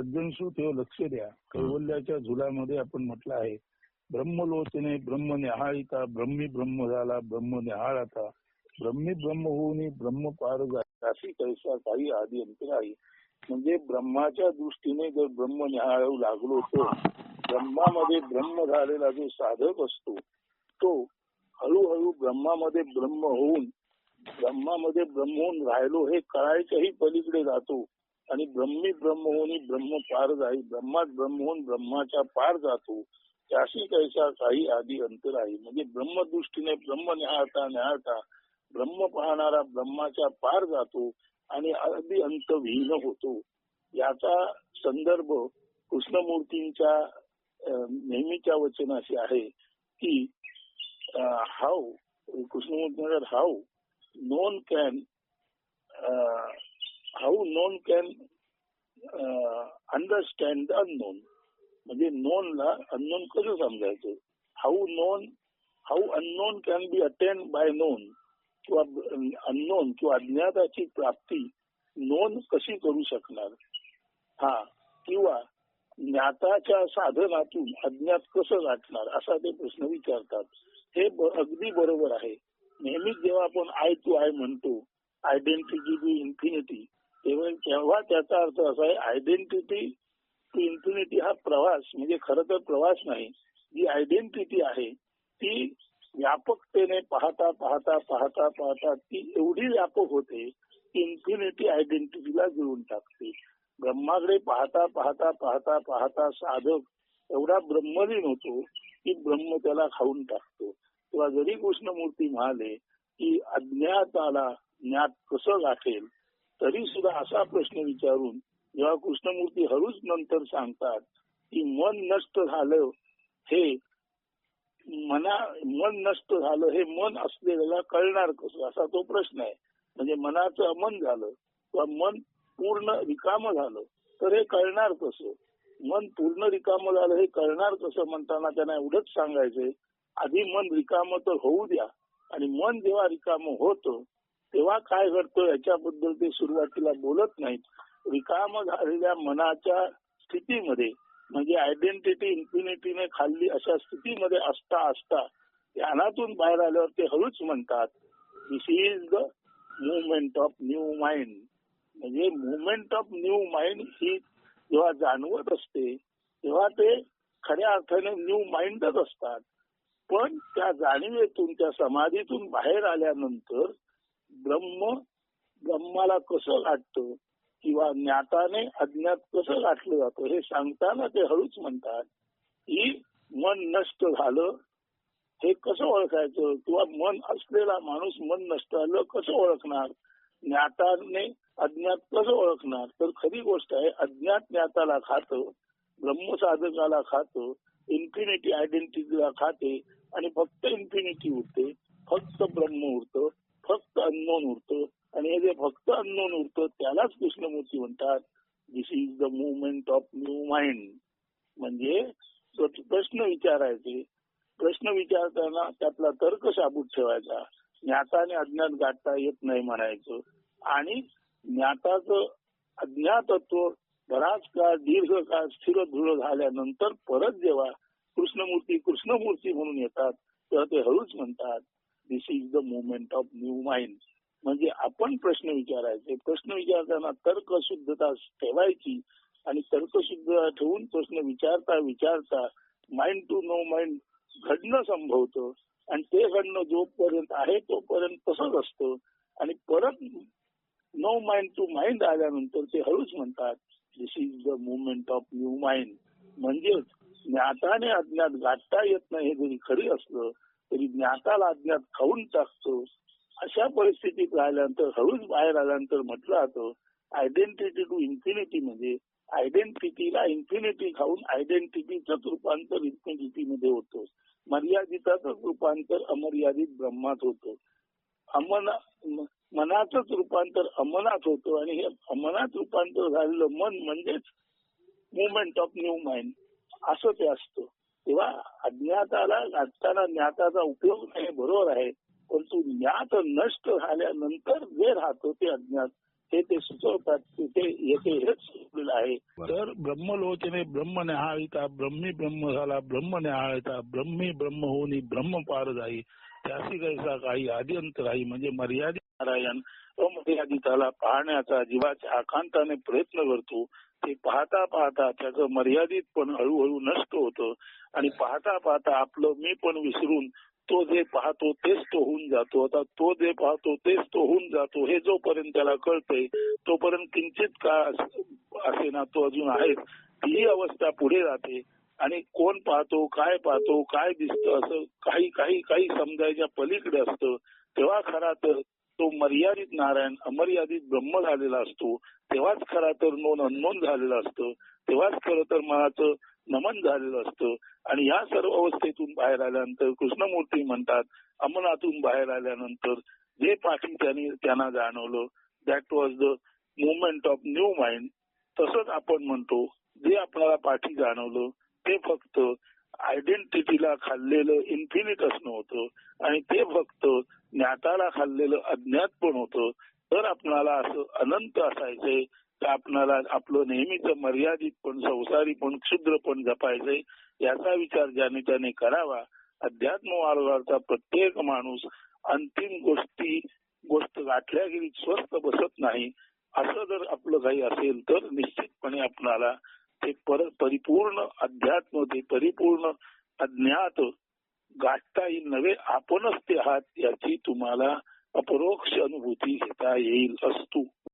सज्जनसू ते लक्ष द्या. कैवल्याच्या झुलामध्ये आपण म्हटलं आहे ब्रह्मलोचने ब्रह्म निहाळिता ब्रह्मी ब्रह्म झाला ब्रह्म निहाळता. ब्रह्मी ब्रह्म होऊन ब्रह्म पार अशी कैसा काही आधी अंतर आहे. म्हणजे ब्रह्माच्या दृष्टीने जर ब्रह्म निहाळू लागलो तर ब्रह्मामध्ये ब्रह्म झालेला जो साधक असतो तो हळूहळू ब्रह्मामध्ये ब्रह्म होऊन ब्रह्मामध्ये ब्रह्म होऊन राहिलो हे कळायच्याही पलीकडे जातो. आणि ब्रह्मी ब्रह्म होऊन ब्रह्म पार जाई ब्रह्मात ब्रह्म होऊन ब्रह्माच्या पार जातो त्याशी कैसा काही आधी अंतर आहे म्हणजे ब्रह्मदृष्टीने ब्रह्म निहाळता निहाळता ब्रह्म पाहणारा ब्रह्माच्या पार जातो आणि अगदी अंतविहीन होतो. याचा संदर्भ कृष्णमूर्तींच्या नेहमीच्या वचनाशी आहे की how Krishnamurti how known can how known can understand the unknown म्हणजे नोनला अननोन कसं समजायचं? How known how unknown can be attend by known किंवा अननोन किंवा अज्ञाताची प्राप्ती नोंद कशी करू शकणार? हा किंवा ज्ञाताच्या साधनातून अज्ञात कसं गाठणार? असा ते प्रश्न विचारतात. हे अगदी बरोबर आहे. नेहमीच जेव्हा आपण आय टू आय म्हणतो आयडेंटिटी टू इन्फिनिटी तेव्हा त्याचा अर्थ असा आहे आयडेंटिटी टू इन्फिनिटी हा प्रवास म्हणजे खर तर प्रवास नाही. जी आयडेंटिटी आहे ती व्यापकतेने पाहता पाहता पाहता पाहता ती एवढी व्यापक होते इन्फिनिटी आयडेंटिटीला जुळून टाकते. ब्रह्माकडे पाहता पाहता पाहता पाहता साधक एवढा ब्रह्मलीन होतो की ब्रह्म त्याला खाऊन टाकतो. तेव्हा जरी कृष्णमूर्ती म्हणाले की अज्ञाताला ज्ञात कसं गाठेल तरी सुद्धा असा प्रश्न विचारून जेव्हा कृष्णमूर्ती हळूच नंतर सांगतात की मन नष्ट झालं हे मना मन नष्ट झालं हे मन असलेल्याला कळणार कसं? असा तो प्रश्न आहे. म्हणजे मनाचं अमन झालं किंवा मन पूर्ण रिकाम झालं तर हे कळणार कसं? मन पूर्ण रिकाम झालं हे कळणार कसं? म्हणताना त्यांना एवढंच सांगायचंय आधी मन रिकाम तर होऊ द्या. आणि मन जेव्हा रिकाम होतं तेव्हा काय घडतं याच्याबद्दल ते सुरुवातीला बोलत नाहीत. रिकाम झालेल्या मनाच्या स्थितीमध्ये म्हणजे आयडेंटिटी इन्फिनिटीने खाल्ली अशा स्थितीमध्ये असता असता ध्यानातून बाहेर आल्यावर ते हळूच म्हणतात this is the movement of new mind म्हणजे मुवमेंट ऑफ न्यू माइंड ही जेव्हा जाणवत असते तेव्हा ते खऱ्या अर्थाने न्यू माइंडच असतात. पण त्या जाणीवेतून त्या समाधीतून बाहेर आल्यानंतर ब्रह्म ब्रह्माला कसं वाटतं किंवा ज्ञाताने अज्ञात कसं गाठलं जातं? हे सांगताना ते हळूच म्हणतात की मन नष्ट झालं हे कसं ओळखायचं? किंवा मन असलेला माणूस मन नष्ट झालं कसं ओळखणार? ज्ञाताने अज्ञात कसं ओळखणार? तर खरी गोष्ट आहे अज्ञात ज्ञाताला खातं ब्रह्मसाधकाला खातं इन्फिनिटी आयडेंटिटीला खाते आणि फक्त इन्फिनिटी उरते फक्त ब्रह्म उरतं. अननोन उरतं. आणि हे जे फक्त अननोन उरतं त्यालाच कृष्णमूर्ती म्हणतात. This is the movement of new mind म्हणजे प्रश्न विचारायचे. प्रश्न विचारताना त्यातला तर्क साबूत ठेवायचा. ज्ञाताने अज्ञात गाठता येत नाही म्हणायचं. आणि ज्ञाताचं अज्ञातत्व बराच काळ दीर्घ काळ स्थिर धुळ झाल्यानंतर परत जेव्हा कृष्णमूर्ती कृष्णमूर्ती म्हणून येतात तेव्हा ते हळूच म्हणतात. This is the movement of new mind म्हणजे आपण प्रश्न विचारायचे. प्रश्न विचारताना तर्कशुद्धता ठेवायची आणि तर्कशुद्ध ठेवून प्रश्न विचारता विचारता माइंड टू नो माइंड घडणं संभवतं. आणि ते घडणं जोपर्यंत आहे तोपर्यंत तसंच असतं. आणि परत नो माइंड टू माइंड आल्यानंतर ते हळूच म्हणतात this is the movement of new mind म्हणजेच ज्ञाताने अज्ञात गाठता येत नाही हे जरी खरी असलं तरी ज्ञाताला अज्ञात खाऊन टाकतो. अशा परिस्थितीत राहिल्यानंतर हळूच बाहेर आल्यानंतर म्हटलं जातं आयडेंटिटी टू इन्फिनिटी म्हणजे आयडेंटिटीला इन्फिनिटी खाऊन आयडेंटिटीचंच रूपांतर इन्फिनिटीमध्ये होतं. मर्यादिताच रूपांतर अमर्यादित ब्रह्मात होतं. अमन मनाचंच रूपांतर अमनात होतं आणि हे अमनात रूपांतर झालेलं मन म्हणजेच मुवमेंट ऑफ न्यू माइंड असं ते असतं. तेव्हा अज्ञाताला गाठताना ज्ञाताचा उपयोग नाही बरोबर आहे. परंतु ज्ञात नष्ट झाल्यानंतर जे राहतो ते अज्ञात हे ते सुचवतात तिथे येथे हेच सुचलेलं आहे. तर ब्रह्मलोचने ब्रह्म न्याहाळिता ब्रह्मी ब्रह्म झाला ब्रह्म न्याहाळिता ब्रह्मी ब्रह्म होऊन ब्रह्म पार जाई त्यासी कैसा काही आद्यंत राही म्हणजे मर्यादित नारायण अमर्यादिताला पाहण्याचा जीवाच्या आकांताने प्रयत्न करतो ते पाहता पाहता त्याचं मर्यादित पण हळूहळू नष्ट होतं आणि पाहता पाहता आपलं मी पण विसरून तो जे पाहतो तेच तो होऊन जातो. आता तो जे पाहतो तेच तो होऊन जातो हे जोपर्यंत त्याला कळतंय तोपर्यंत किंचित का असे ना तो अजून आहे. ही अवस्था पुढे जाते आणि कोण पाहतो काय पाहतो काय दिसतं असं काही काही काही समजायच्या पलीकडे असतं. तेव्हा खरा तर तो मर्यादित नारायण अमर्यादित ब्रह्म झालेला असतो तेव्हाच खरा तर नोन अननोन झालेलं असतं तेव्हाच खरं तर मनाचं नमन झालेलं असतं. आणि या सर्व अवस्थेतून बाहेर आल्यानंतर कृष्णमूर्ती म्हणतात अमनातून बाहेर आल्यानंतर जे पाठी त्यांनी त्यांना जाणवलं that was the movement of new mind तसंच आपण म्हणतो जे आपल्याला पाठी जाणवलं ते फक्त आयडेंटिटीला खाल्लेलं इन्फिनिट असणं होतं आणि ते फक्त ज्ञाताला खाल्लेलं अज्ञात पण होतं. तर आपणाला असं अनंत असायचंय तर आपणाला आपलं नेहमीच मर्यादित पण संसारी पण क्षुद्र पण जपायचंय याचा विचार ज्याने त्याने करावा. अध्यात्म मार्गावरचा प्रत्येक माणूस अंतिम गोष्टी गोष्ट गाठल्यागिरीत स्वस्त बसत नाही. असं जर आपलं काही असेल तर निश्चितपणे आपणाला ते पर परिपूर्ण अध्यात्म ते परिपूर्ण अज्ञात गाठता येईल नव्हे आपणच ते आहात याची तुम्हाला अपरोक्ष अनुभूती घेता येईल असतो.